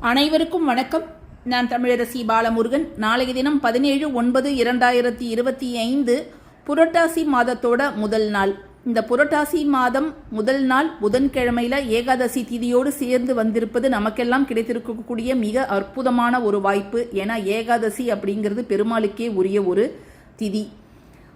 அனைவருக்கும் வணக்கம். நான் தமிழரசி பாலமுருகன். நாளைய தினம் பதினேழு ஒன்பது இரண்டாயிரத்தி இருபத்தி ஐந்து புரட்டாசி மாதத்தோட முதல் நாள். இந்த புரட்டாசி மாதம் முதல் நாள் புதன்கிழமையில் ஏகாதசி திதியோடு சேர்ந்து வந்திருப்பது நமக்கெல்லாம் கிடைத்திருக்கக்கூடிய மிக அற்புதமான ஒரு வாய்ப்பு. ஏன்னா ஏகாதசி அப்படிங்கிறது பெருமாளுக்கே உரிய ஒரு திதி.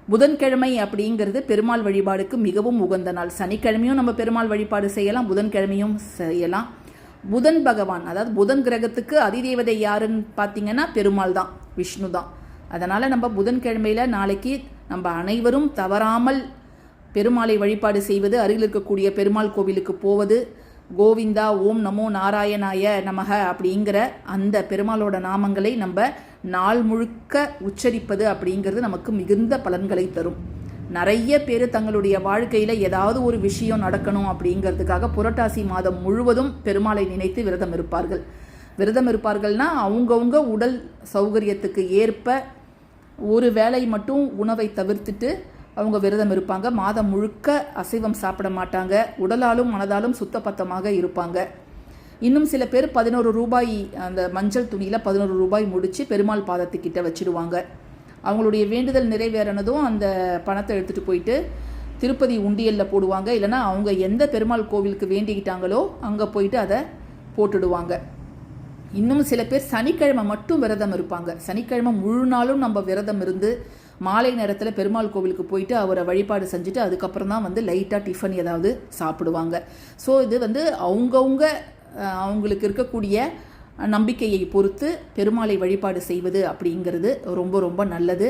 புதன்கிழமை அப்படிங்கிறது பெருமாள் வழிபாடுக்கு மிகவும் உகந்த நாள். சனிக்கிழமையும் நம்ம பெருமாள் வழிபாடு செய்யலாம் புதன்கிழமையும் செய்யலாம். புதன் பகவான் அதாவது புதன் கிரகத்துக்கு அதிதேவதை யாருன்னு பார்த்தீங்கன்னா பெருமாள் தான் விஷ்ணு தான். அதனால் நம்ம புதன்கிழமையில் நாளைக்கு நம்ம அனைவரும் தவறாமல் பெருமாளை வழிபாடு செய்வது அருகில் இருக்கக்கூடிய பெருமாள் கோவிலுக்கு போவது கோவிந்தா ஓம் நமோ நாராயணாய நமக அப்படிங்கிற அந்த பெருமாளோட நாமங்களை நம்ம நாள் முழுக்க உச்சரிப்பது அப்படிங்கிறது நமக்கு மிகுந்த பலன்களை தரும். நிறைய பேர் தங்களுடைய வாழ்க்கையில் ஏதாவது ஒரு விஷயம் நடக்கணும் அப்படிங்கிறதுக்காக புரட்டாசி மாதம் முழுவதும் பெருமாளை நினைத்து விரதம் இருப்பார்கள். விரதம் இருப்பார்கள்னா அவங்கவுங்க உடல் சௌகரியத்துக்கு ஏற்ப ஒரு வேலை மட்டும் உணவை தவிர்த்துட்டு அவங்க விரதம் இருப்பாங்க. மாதம் முழுக்க அசைவம் சாப்பிட மாட்டாங்க. உடலாலும் மனதாலும் சுத்தப்பத்தமாக இருப்பாங்க. இன்னும் சில பேர் பதினோரு ரூபாய் அந்த மஞ்சள் துணியில் பதினோரு ரூபாய் முடித்து பெருமாள் பாதத்துக்கிட்ட வச்சுடுவாங்க அவங்களுடைய வேண்டுதல் நிறைவேறினதும் அந்த பணத்தை எடுத்துகிட்டு போயிட்டு திருப்பதி உண்டியலில் போடுவாங்க. இல்லைனா அவங்க எந்த பெருமாள் கோவிலுக்கு வேண்டிக்கிட்டாங்களோ அங்கே போயிட்டு அதை போட்டுடுவாங்க. இன்னும் சில பேர் சனிக்கிழமை மட்டும் விரதம் இருப்பாங்க. சனிக்கிழமை முழு நாளும் நம்ம விரதம் இருந்து மாலை நேரத்தில் பெருமாள் கோவிலுக்கு போயிட்டு அவரை வழிபாடு செஞ்சுட்டு அதுக்கப்புறம் தான் வந்து லைட்டாக டிஃபன் ஏதாவது சாப்பிடுவாங்க. ஸோ இது வந்து அவங்கவுங்க அவங்களுக்கு இருக்கக்கூடிய நம்பிக்கையை பொறுத்து பெருமாளை வழிபாடு செய்வது அப்படிங்கிறது ரொம்ப ரொம்ப நல்லது.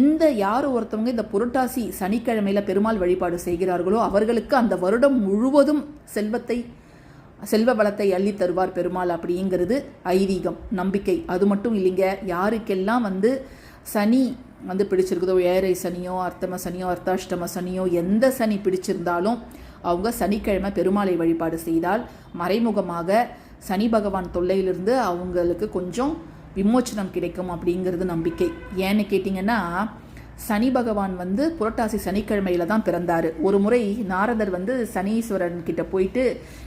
இந்த யார் ஒருத்தவங்க இந்த புரட்டாசி சனிக்கிழமையில் பெருமாள் வழிபாடு செய்கிறார்களோ அவர்களுக்கு அந்த வருடம் முழுவதும் செல்வத்தை செல்வ வளத்தை அள்ளி தருவார் பெருமாள் அப்படிங்கிறது ஐதீகம் நம்பிக்கை. அது மட்டும் இல்லைங்க யாருக்கெல்லாம் வந்து சனி வந்து பிடிச்சிருக்குதோ ஏழரை சனியோ அர்த்தம சனியோ அர்த்தாஷ்டம சனியோ எந்த சனி பிடிச்சிருந்தாலும் அவங்க சனிக்கிழமை பெருமாளை வழிபாடு செய்தால் மறைமுகமாக சனி பகவான் தொல்லையிலிருந்து அவங்களுக்கு கொஞ்சம் விமோச்சனம் கிடைக்கும் அப்படிங்கிறது நம்பிக்கை. ஏன்னு கேட்டிங்கன்னா சனி பகவான் வந்து புரட்டாசி சனிக்கிழமையில தான் பிறந்தார். ஒரு முறை நாரதர் வந்து சனீஸ்வரன் கிட்ட போயிட்டு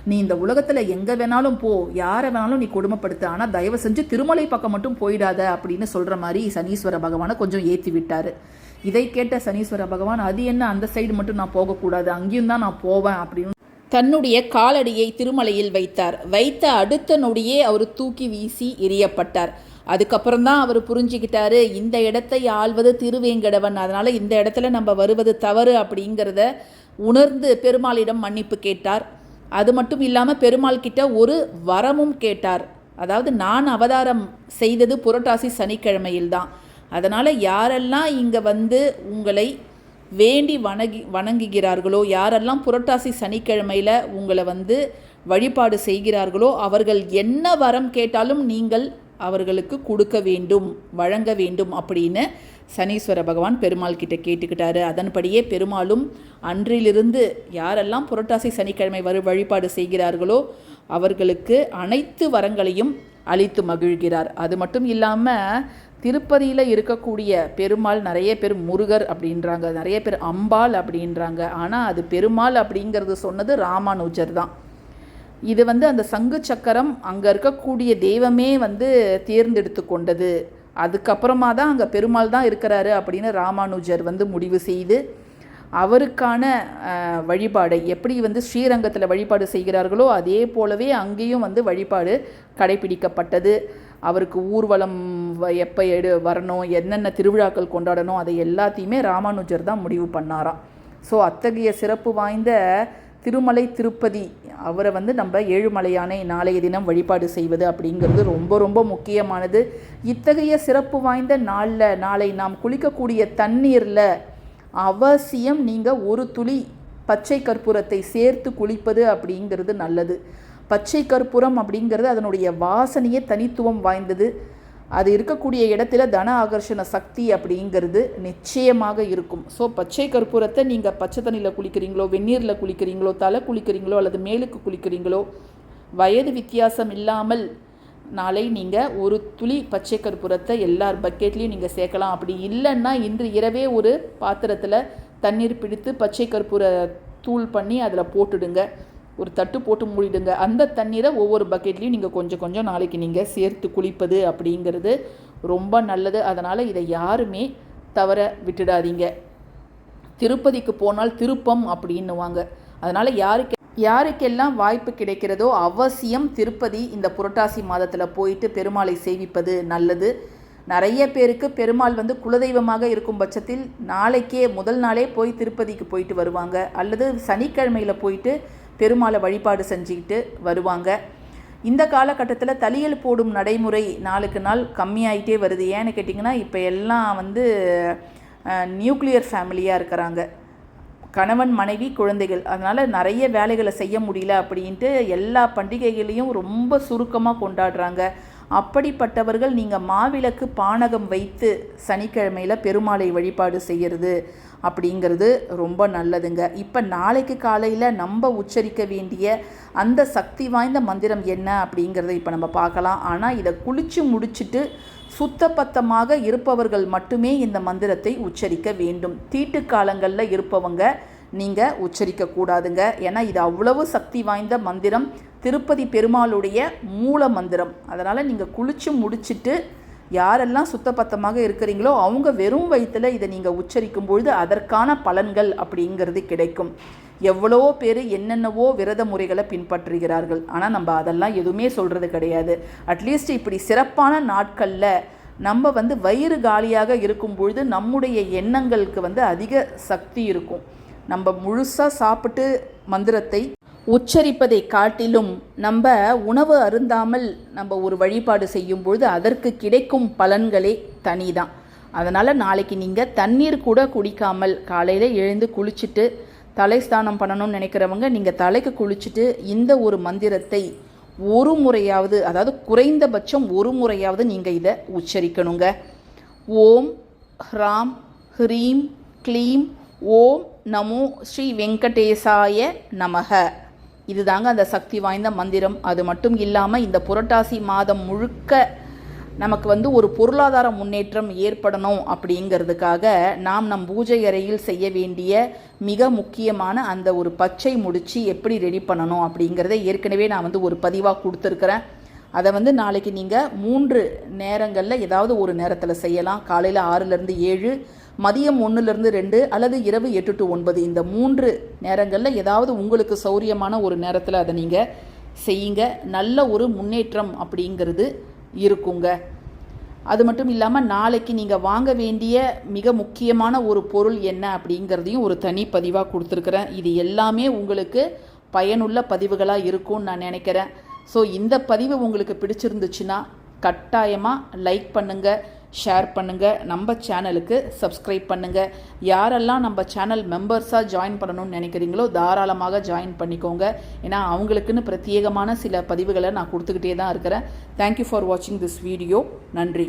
நீ இந்த உலகத்தில் எங்கே வேணாலும் போ யாரை வேணாலும் நீ கொடுமைப்படுத்த. ஆனால் தயவு செஞ்சு திருமலை பக்கம் மட்டும் போயிடாத அப்படின்னு சொல்கிற மாதிரி சனீஸ்வர பகவானை கொஞ்சம் ஏற்றி விட்டார். இதை கேட்ட சனீஸ்வர பகவான் அது என்ன? அந்த சைடு மட்டும் நான் போகக்கூடாது. அங்கேயும் தான் நான் போவேன் அப்படின்னு தன்னுடைய காலடியை திருமலையில் வைத்தார். வைத்த அடுத்த நொடியே அவர் தூக்கி வீசி எரியப்பட்டார் அதுக்கப்புறம் தான் அவர் புரிஞ்சுக்கிட்டாரு இந்த இடத்தை ஆள்வது திருவேங்கடவன் அதனால் இந்த இடத்துல நம்ம வருவது தவறு அப்படிங்கிறத உணர்ந்து பெருமாளிடம் மன்னிப்பு கேட்டார். அது மட்டும் இல்லாமல் பெருமாள் கிட்ட ஒரு வரமும் கேட்டார். அதாவது நான் அவதாரம் செய்தது புரட்டாசி சனிக்கிழமையில் தான் அதனால் யாரெல்லாம் இங்கே வந்து உங்களை வேண்டி வணங்கி வணங்குகிறார்களோ யாரெல்லாம் புரட்டாசி சனிக்கிழமையில் உங்களை வந்து வழிபாடு செய்கிறார்களோ அவர்கள் என்ன வரம் கேட்டாலும் நீங்கள் அவர்களுக்கு கொடுக்க வேண்டும் வழங்க வேண்டும் அப்படின்னு சனீஸ்வர பகவான் பெருமாள் கிட்ட கேட்டுக்கிட்டாரு. அதன்படியே பெருமாளும் அன்றிலிருந்து யாரெல்லாம் புரட்டாசி சனிக்கிழமை வரு வழிபாடு செய்கிறார்களோ அவர்களுக்கு அனைத்து வரங்களையும் அளித்து மகிழ்கிறார். அது மட்டும் இல்லாமல் திருப்பதியில் இருக்கக்கூடிய பெருமாள் நிறைய பேர் முருகர் அப்படின்றாங்க நிறைய பேர் அம்பாள் அப்படின்றாங்க. ஆனால் அது பெருமாள் அப்படிங்கிறது சொன்னது ராமானுஜர் தான். இது வந்து அந்த சங்கு சக்கரம் அங்கே இருக்கக்கூடிய தெய்வமே வந்து தேர்ந்தெடுத்து கொண்டது. அதுக்கப்புறமா தான் அங்கே பெருமாள் தான் இருக்கிறாரு அப்படின்னு ராமானுஜர் வந்து முடிவு செய்து அவருக்கான வழிபாடை எப்படி வந்து ஸ்ரீரங்கத்தில் வழிபாடு செய்கிறார்களோ அதே போலவே அங்கேயும் வந்து வழிபாடு கடைபிடிக்கப்பட்டது. அவருக்கு ஊர்வலம் வ- எப்போ எடு வரணும் என்னென்ன திருவிழாக்கள் கொண்டாடணும் அதை எல்லாத்தையுமே ராமானுஜர் தான் முடிவு பண்ணாராம். ஸோ அத்தகைய சிறப்பு வாய்ந்த திருமலை திருப்பதி அவரை வந்து நம்ம ஏழுமலையானை நாளைய தினம் வழிபாடு செய்வது அப்படிங்கிறது ரொம்ப ரொம்ப முக்கியமானது. இத்தகைய சிறப்பு வாய்ந்த நாளில் நாளை நாம் குளிக்கக்கூடிய தண்ணீரில் அவசியம் நீங்கள் ஒரு துளி பச்சை கற்பூரத்தை சேர்த்து குளிப்பது அப்படிங்கிறது நல்லது. பச்சை கற்பூரம் அப்படிங்கிறது அதனுடைய வாசனையே தனித்துவம் வாய்ந்தது. அது இருக்கக்கூடிய இடத்துல தன ஆகர்ஷண சக்தி அப்படிங்கிறது நிச்சயமாக இருக்கும். ஸோ பச்சை கற்பூரத்தை நீங்கள் பச்சை தண்ணியில் குளிக்கிறீங்களோ வெந்நீரில் குளிக்கிறீங்களோ தலை குளிக்கிறீங்களோ அல்லது மேலுக்கு குளிக்கிறீங்களோ வயது வித்தியாசம் இல்லாமல் நாளை நீங்கள் ஒரு துளி பச்சை கற்பூரத்தை எல்லார் பக்கெட்லேயும் நீங்கள் சேர்க்கலாம். அப்படி இல்லைன்னா இன்று இரவே ஒரு பாத்திரத்தில் தண்ணீர் பிடித்து பச்சை கற்பூர தூள் பண்ணி அதில் போட்டுடுங்க. ஒரு தட்டு போட்டு மூடிடுங்க. அந்த தண்ணீரை ஒவ்வொரு பக்கெட்லேயும் நீங்கள் கொஞ்சம் கொஞ்சம் நாளைக்கு நீங்கள் சேர்த்து குளிப்பது அப்படிங்கிறது ரொம்ப நல்லது. அதனால் இதை யாருமே தவற விட்டுடாதீங்க. திருப்பதிக்கு போனால் திருப்பம் அப்படின்னுவாங்க. அதனால் யாருக்கு யாருக்கெல்லாம் வாய்ப்பு கிடைக்கிறதோ அவசியம் திருப்பதி இந்த புரட்டாசி மாதத்தில் போயிட்டு பெருமாளை சேவிப்பது நல்லது. நிறைய பேருக்கு பெருமாள் வந்து குலதெய்வமாக இருக்கும் பட்சத்தில் நாளைக்கே முதல் நாளே போய் திருப்பதிக்கு போயிட்டு வருவாங்க. அல்லது சனிக்கிழமையில் போயிட்டு பெருமாளை வழிபாடு செஞ்சுக்கிட்டு வருவாங்க. இந்த காலகட்டத்தில் தலியல் போடும் நடைமுறை நாளுக்கு நாள் கம்மியாயிட்டே வருது. ஏன்னு கேட்டிங்கன்னா இப்போ எல்லாம் வந்து நியூக்ளியர் ஃபேமிலியாக இருக்கிறாங்க. கணவன் மனைவி குழந்தைகள். அதனால் நிறைய வேலைகளை செய்ய முடியல அப்படின்ட்டு எல்லா பண்டிகைகளையும் ரொம்ப சுருக்கமாக கொண்டாடுறாங்க. அப்படிப்பட்டவர்கள் நீங்கள் மாவிளக்கு பானகம் வைத்து சனிக்கிழமையில் பெருமாளை வழிபாடு செய்கிறது அப்படிங்கிறது ரொம்ப நல்லதுங்க. இப்போ நாளைக்கு காலையில் நம்ம உச்சரிக்க வேண்டிய அந்த சக்தி வாய்ந்த மந்திரம் என்ன அப்படிங்கிறத இப்போ நம்ம பார்க்கலாம். ஆனால் இதை குளித்து முடிச்சுட்டு சுத்தபத்தமாக இருப்பவர்கள் மட்டுமே இந்த மந்திரத்தை உச்சரிக்க வேண்டும். தீட்டு காலங்களில் இருப்பவங்க நீங்கள் உச்சரிக்கக்கூடாதுங்க ஏன்னா இது அவ்வளவு சக்தி வாய்ந்த மந்திரம். திருப்பதி பெருமாளுடைய மூல மந்திரம் அதனால் நீங்கள் குளித்து முடிச்சுட்டு யாரெல்லாம் சுத்தபத்தமாக இருக்கிறீங்களோ அவங்க வெறும் வயிற்றில் இதை நீங்கள் உச்சரிக்கும் பொழுது அதற்கான பலன்கள் அப்படிங்கிறது கிடைக்கும். எவ்வளோ பேர் என்னென்னவோ விரத முறைகளை பின்பற்றுகிறார்கள். ஆனால் நம்ம அதெல்லாம் எதுவுமே சொல்கிறது கிடையாது. அட்லீஸ்ட் இப்படி சிறப்பான நாட்களில் நம்ம வந்து வயிறு காலியாக இருக்கும் பொழுது நம்முடைய எண்ணங்களுக்கு வந்து அதிக சக்தி இருக்கும். நம்ம முழுசாக சாப்பிட்டு மந்திரத்தை உச்சரிப்பதை காட்டிலும் நம்ம உணவு அருந்தாமல் நம்ம ஒரு வழிபாடு செய்யும் பொழுது அதற்கு கிடைக்கும் பலன்களே தனிதான். அதனால் நாளைக்கு நீங்கள் தண்ணீர் கூட குடிக்காமல் காலையில் எழுந்து குளிச்சுட்டு தலை ஸ்நானம் பண்ணணும்னு நினைக்கிறவங்க நீங்கள் தலைக்கு குளிச்சுட்டு இந்த ஒரு மந்திரத்தை ஒரு முறையாவது அதாவது குறைந்தபட்சம் ஒரு முறையாவது நீங்கள் இதை உச்சரிக்கணுங்க. ஓம் ஹ்ராம் ஹ்ரீம் க்ளீம் ஓம் நமோ ஸ்ரீ வெங்கடேசாய நமக. இதுதாங்க அந்த சக்தி வாய்ந்த மந்திரம். அது மட்டும் இல்லாமல் இந்த புரட்டாசி மாதம் முழுக்க நமக்கு வந்து ஒரு பொருளாதார முன்னேற்றம் ஏற்படணும் அப்படிங்கிறதுக்காக நாம் நம் பூஜை அறையில் செய்ய வேண்டிய மிக முக்கியமான அந்த ஒரு பச்சை முடிச்சு எப்படி ரெடி பண்ணணும் அப்படிங்கிறத ஏற்கனவே நான் வந்து ஒரு பதிவாக கொடுத்துருக்குறேன். அதை வந்து நாளைக்கு நீங்கள் மூன்று நேரங்களில் ஏதாவது ஒரு நேரத்தில் செய்யலாம். காலையில் ஆறுலேருந்து ஏழு மதியம் ஒன்றுலேருந்து ரெண்டு அல்லது இரவு எட்டு டு ஒன்பது. இந்த மூன்று நேரங்களில் ஏதாவது உங்களுக்கு சௌரியமான ஒரு நேரத்தில் அதை நீங்கள் செய்யுங்க. நல்ல ஒரு முன்னேற்றம் அப்படிங்கிறது இருக்குங்க. அது மட்டும் இல்லாமல் நாளைக்கு நீங்கள் வாங்க வேண்டிய மிக முக்கியமான ஒரு பொருள் என்ன அப்படிங்கிறதையும் ஒரு தனி பதிவாக கொடுத்துருக்குறேன். இது எல்லாமே உங்களுக்கு பயனுள்ள பதிவுகளாக இருக்கும்னு நான் நினைக்கிறேன். ஸோ இந்த பதிவு உங்களுக்கு பிடிச்சிருந்துச்சுன்னா கட்டாயமாக லைக் பண்ணுங்கள் ஷேர் பண்ணுங்கள் நம்ம சேனலுக்கு சப்ஸ்கிரைப் பண்ணுங்கள் யாரெல்லாம் நம்ம சேனல் மெம்பர்ஸாக ஜாயின் பண்ணணும்னு நினைக்கிறீங்களோ தாராளமாக ஜாயின் பண்ணிக்கோங்க. ஏன்னா அவங்களுக்குன்னு பிரத்யேகமான சில பதிவுகளை நான் கொடுத்துக்கிட்டே தான் இருக்கிறேன். தேங்க்யூ ஃபார் வாட்சிங் திஸ் வீடியோ நன்றி.